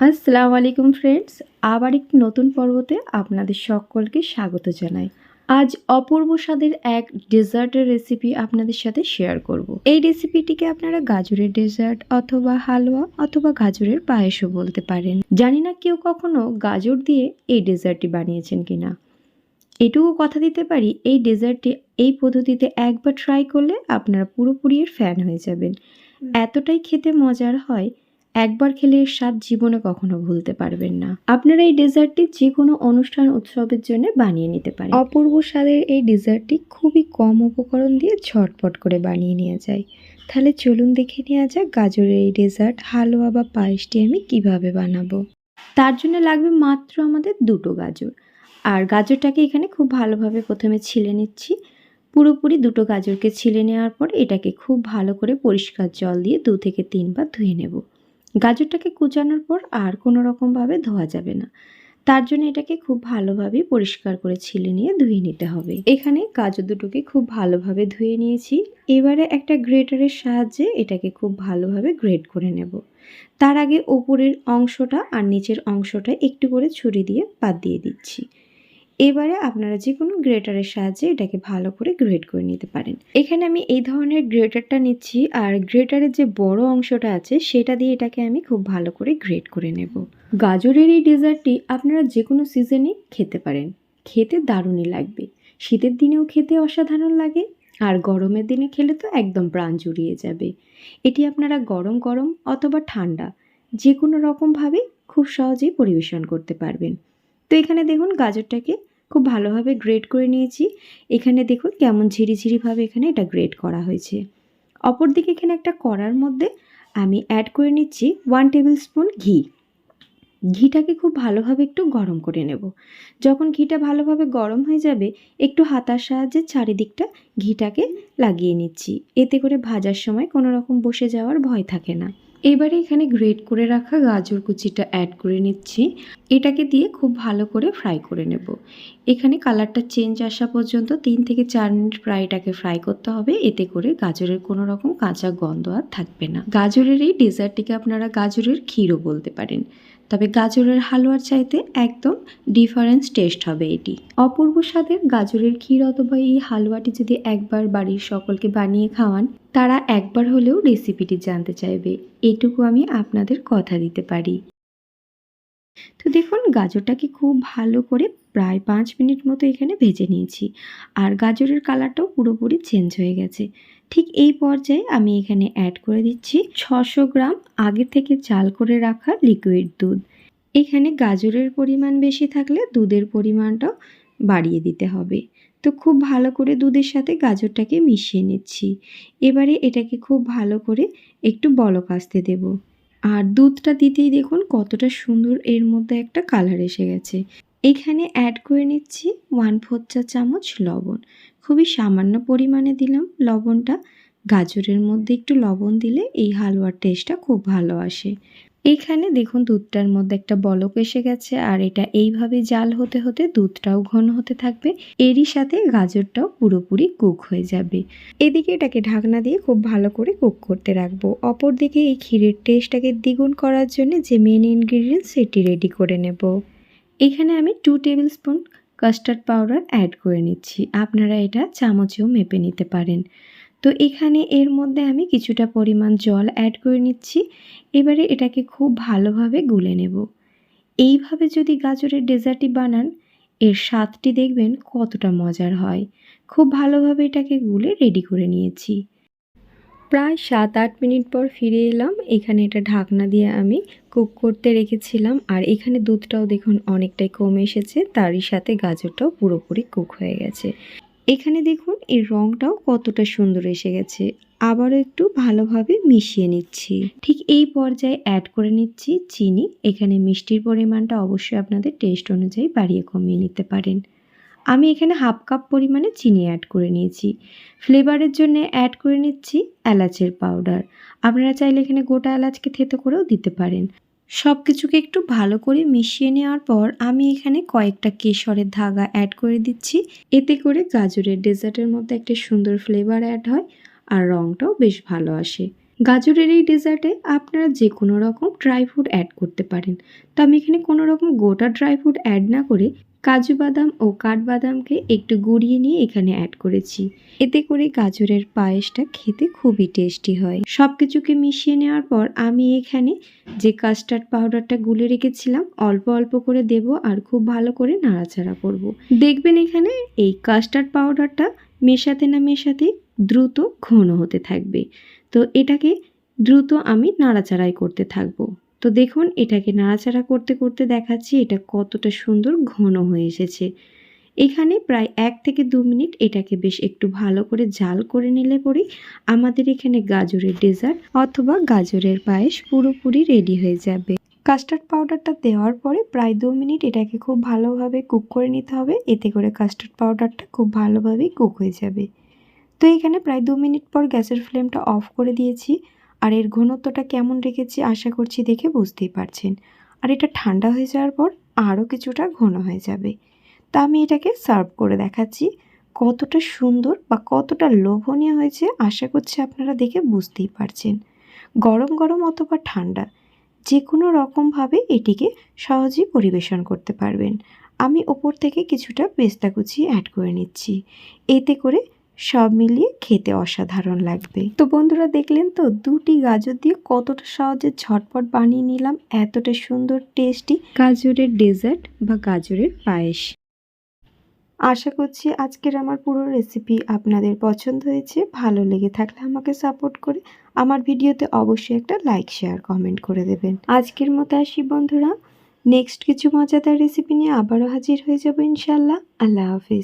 আসসালামু আলাইকুম ফ্রেন্ডস আবার একটি নতুন পর্বতে আপনাদের সকলকে স্বাগত জানাই। আজ অপূর্ব স্বাদের এক ডেজার্টের রেসিপি আপনাদের সাথে শেয়ার করব। এই রেসিপিটিকে আপনারা গাজরের ডেজার্ট অথবা হালুয়া অথবা গাজরের পায়েসও বলতে পারেন। জানি না কেউ কখনো গাজর দিয়ে এই ডেজার্টটি বানিয়েছেন কিনা। এটুকু কথা দিতে পারি এই ডেজার্টটি এই পদ্ধতিতে একবার ট্রাই করলে আপনারা পুরোপুরি এর ফ্যান হয়ে যাবেন। এতটাই খেতে মজার হয় একবার খেলে এর স্বাদ জীবনে কখনো ভুলতে পারবেন না। আপনারা এই ডেজার্টটি যে কোনো অনুষ্ঠান উৎসবের জন্য বানিয়ে নিতে পারেন। অপূর্ব স্বাদের এই ডেজার্টটি খুবই কম উপকরণ দিয়ে ঝটপট করে বানিয়ে নেওয়া যায়। তাহলে চলুন দেখে নেওয়া যাক গাজরের এই ডেজার্ট হালুয়া বা পায়েসটি আমি কীভাবে বানাবো। তার জন্য লাগবে মাত্র আমাদের দুটো গাজর। আর গাজরটাকে এখানে খুব ভালোভাবে প্রথমে ছিলে নিচ্ছি। পুরোপুরি দুটো গাজরকে ছিলে নেওয়ার পর এটাকে খুব ভালো করে পরিষ্কার জল দিয়ে দু থেকে তিনবার ধুয়ে নেব। গাজরটাকে কুচানোর পর আর কোনো রকমভাবে ধোয়া যাবে না। তার জন্য এটাকে খুব ভালোভাবে পরিষ্কার করে ছিলে নিয়ে ধুয়ে নিতে হবে। এখানে গাজর দুটোকে খুব ভালোভাবে ধুয়ে নিয়েছি। এবারে একটা গ্রেটারের সাহায্যে এটাকে খুব ভালোভাবে গ্রেট করে নেব। তার আগে ওপরের অংশটা আর নিচের অংশটা একটু করে ছুরি দিয়ে বাদ দিয়ে দিচ্ছি। এবারে আপনারা যে কোনো গ্রেটারের সাহায্যে এটাকে ভালো করে গ্রেট করে নিতে পারেন। এখানে আমি এই ধরনের গ্রেটারটা নিচ্ছি আর গ্রেটারের যে বড় অংশটা আছে সেটা দিয়ে এটাকে আমি খুব ভালো করে গ্রেট করে নেব। গাজরের এই ডেজার্টটি আপনারা যে কোনো সিজনে খেতে পারেন। খেতে দারুণই লাগবে। শীতের দিনেও খেতে অসাধারণ লাগে আর গরমের দিনে খেলে তো একদম প্রাণ জুড়িয়ে যাবে। এটি আপনারা গরম গরম অথবা ঠান্ডা যে কোনো রকমভাবে খুব সহজেই পরিবেশন করতে পারবেন। তো এখানে দেখুন গাজরটাকে খুব ভালোভাবে গ্রেড করে নিয়েছি। এখানে দেখুন কেমন ঝিরিঝিরিভাবে এখানে এটা গ্রেড করা হয়েছে। অপরদিকে এখানে একটা কড়ার মধ্যে আমি অ্যাড করে নিচ্ছি ওয়ান টেবিল স্পুন ঘি। ঘিটাকে খুব ভালোভাবে একটু গরম করে নেব। যখন ঘিটা ভালোভাবে গরম হয়ে যাবে, একটু হাতার সাহায্যে চারিদিকটা ঘিটাকে লাগিয়ে নিচ্ছি। এতে করে ভাজার সময় কোনো রকম বসে যাওয়ার ভয় থাকে না। এবারে এখানে গ্রেট করে রাখা গাজর কুচিটা অ্যাড করে নিচ্ছি। এটাকে দিয়ে খুব ভালো করে ফ্রাই করে নেব। এখানে কালারটা চেঞ্জ আসা পর্যন্ত তিন থেকে চার মিনিট প্রায় এটাকে ফ্রাই করতে হবে। এতে করে গাজরের কোনো রকম কাঁচা গন্ধ আর থাকবে না। গাজরের এই ডেজার্টটিকে আপনারা গাজরের ক্ষীরও বলতে পারেন। তবে গাজরের হালুয়ার চাইতে একদম ডিফারেন্স টেস্ট হবে এটি। অপূর্ব স্বাদের গাজরের ক্ষীর অথবা এই হালুয়াটি যদি একবার বাড়ির সকলকে বানিয়ে খাওয়ান, তারা একবার হলেও রেসিপিটি জানতে চাইবে। এটুকু আমি আপনাদের কথা দিতে পারি। তো দেখুন, গাজরটাকে খুব ভালো করে প্রায় পাঁচ মিনিট মতো এখানে ভেজে নিয়েছি। আর গাজরের কালারটাও পুরোপুরি চেঞ্জ হয়ে গেছে। ঠিক এই পর্যায়ে আমি এখানে অ্যাড করে দিচ্ছি ছশো গ্রাম আগে থেকে চাল করে রাখা লিকুইড দুধ। এখানে গাজরের পরিমাণ বেশি থাকলে দুধের পরিমাণটাও বাড়িয়ে দিতে হবে। তো খুব ভালো করে দুধের সাথে গাজরটাকে মিশিয়ে নিচ্ছি। এবারে এটাকে খুব ভালো করে একটু বলক আসতে দেব। আর দুধটা দিতেই দেখুন কতটা সুন্দর এর মধ্যে একটা কালার এসে গেছে। এখানে অ্যাড করে নিচ্ছি ওয়ান ফোর চা চামচ লবণ। খুবই সামান্য পরিমাণে দিলাম। লবণটা গাজরের মধ্যে একটু লবণ দিলে এই হালুয়ার টেস্টটা খুব ভালো আসে। এখানে দেখুন দুধটার মধ্যে একটা বলক এসে গেছে আর এটা এইভাবে জাল হতে হতে দুধটাও ঘন হতে থাকবে। এরই সাথে গাজরটাও পুরোপুরি কুক হয়ে যাবে। এদিকে এটাকে ঢাকনা দিয়ে খুব ভালো করে কুক করতে রাখব। অপরদিকে এই ক্ষীরের টেস্টটাকে দ্বিগুণ করার জন্য যে মেন ইনগ্রিডিয়েন্টস সেটি রেডি করে নেব। এখানে আমি two tablespoon custard powder add করে নিচ্ছি। আপনারা এটা চামচেও মেপে নিতে পারেন। তো এখানে এর মধ্যে আমি কিছুটা পরিমাণ জল অ্যাড করে নিচ্ছি। এবারে এটাকে খুব ভালোভাবে গুলে নেব। এইভাবে যদি গাজরের ডেজার্টটি বানান, এর স্বাদটি দেখবেন কতটা মজার হয়। খুব ভালোভাবে এটাকে গুলে রেডি করে নিয়েছি। প্রায় সাত আট মিনিট পর ফিরে এলাম। এখানে এটা ঢাকনা দিয়ে আমি কুক করতে রেখেছিলাম। আর এখানে দুধটাও দেখুন অনেকটাই কমে এসেছে। তারই সাথে গাজরটাও পুরোপুরি কুক হয়ে গেছে। এখানে দেখুন এর রঙটাও কতটা সুন্দর এসে গেছে। আবারও একটু ভালোভাবে মিশিয়ে নিচ্ছি। ঠিক এই পর্যায়ে অ্যাড করে নিচ্ছি চিনি। এখানে মিষ্টির পরিমাণটা অবশ্যই আপনাদের টেস্ট অনুযায়ী বাড়িয়ে কমিয়ে নিতে পারেন। আমি এখানে হাফ কাপ পরিমাণে চিনি অ্যাড করে নিয়েছি। ফ্লেভারের জন্য অ্যাড করে নিচ্ছি এলাচের পাউডার আপনারা চাইলে এখানে গোটা এলাচকে থেতো করেও দিতে পারেন। সব কিছুকে একটু ভালো করে মিশিয়ে নেওয়ার পর আমি এখানে কয়েকটা কেশরের ধাগা অ্যাড করে দিচ্ছি। এতে করে গাজরের ডেজার্টের মধ্যে একটা সুন্দর ফ্লেভার অ্যাড হয় আর রঙটাও বেশ ভালো আসে। গাজরের এই ডেজার্টে আপনারা যে কোনো রকম ড্রাই ফ্রুট অ্যাড করতে পারেন। তো আমি এখানে কোনো রকম গোটা ড্রাই ফ্রুট অ্যাড না করে কাজু বাদাম ও কাঠবাদামকে একটু গুঁড়িয়ে নিয়ে এখানে অ্যাড করেছি। এতে করে গাজরের পায়েসটা খেতে খুবই টেস্টি হয়। সব কিছুকে মিশিয়ে নেওয়ার পর আমি এখানে যে কাস্টার্ড পাউডারটা গুলে রেখেছিলাম, অল্প অল্প করে দেব আর খুব ভালো করে নাড়াচাড়া করব। দেখবেন এখানে এই কাস্টার্ড পাউডারটা মেশাতে না মেশাতে দ্রুত ঘন হতে থাকবে। তো এটাকে দ্রুত আমি নাড়াচাড়াই করতে থাকব। তো দেখুন, এটাকে নাড়াচাড়া করতে করতে দেখাচ্ছি এটা কতটা সুন্দর ঘন হয়ে এসেছে। এখানে প্রায় এক থেকে দু মিনিট এটাকে বেশ একটু ভালো করে জাল করে নিলে পরেই আমাদের এখানে গাজরের ডেজার্ট অথবা গাজরের পায়েস পুরোপুরি রেডি হয়ে যাবে। কাস্টার্ড পাউডারটা দেওয়ার পরে প্রায় দু মিনিট এটাকে খুব ভালোভাবে কুক করে নিতে হবে। এতে করে কাস্টার্ড পাউডারটা খুব ভালোভাবেই কুক হয়ে যাবে। তো এখানে প্রায় দু মিনিট পর গ্যাসের ফ্লেমটা অফ করে দিয়েছি। আর এর ঘনত্বটা কেমন রেখেছি আশা করছি দেখে বুঝতেই পারছেন। আর এটা ঠান্ডা হয়ে যাওয়ার পর আরও কিছুটা ঘন হয়ে যাবে। তা আমি এটাকে সার্ভ করে দেখাচ্ছি। কতটা সুন্দর বা কতটা লোভনীয় হয়েছে আশা করছি আপনারা দেখে বুঝতেই পারছেন। গরম গরম অথবা ঠান্ডা যে কোনো রকমভাবে এটিকে সহজেই পরিবেশন করতে পারবেন। আমি ওপর থেকে কিছুটা পেস্তা কুচি অ্যাড করে নিচ্ছি। এতে করে সব মিলিয়ে খেতে অসাধারণ লাগবে। তো বন্ধুরা দেখলেন তো, দুটি গাজর দিয়ে কতটা সহজে ঝটপট বানিয়ে নিলাম, এতটা সুন্দর টেস্টি গাজরের ডেজার্ট বা গাজরের পায়েস। আশা করছি আজকের আমার পুরো রেসিপি আপনাদের পছন্দ হয়েছে, ভালো লেগে থাকলে আমাকে সাপোর্ট করে আমার ভিডিওতে অবশ্যই একটা লাইক শেয়ার কমেন্ট করে দেবেন। আজকের মতো আসি বন্ধুরা নেক্সট কিছু মজাদার রেসিপি নিয়ে আবারও হাজির হয়ে যাব ইনশাল্লাহ আল্লাহ হাফিজ।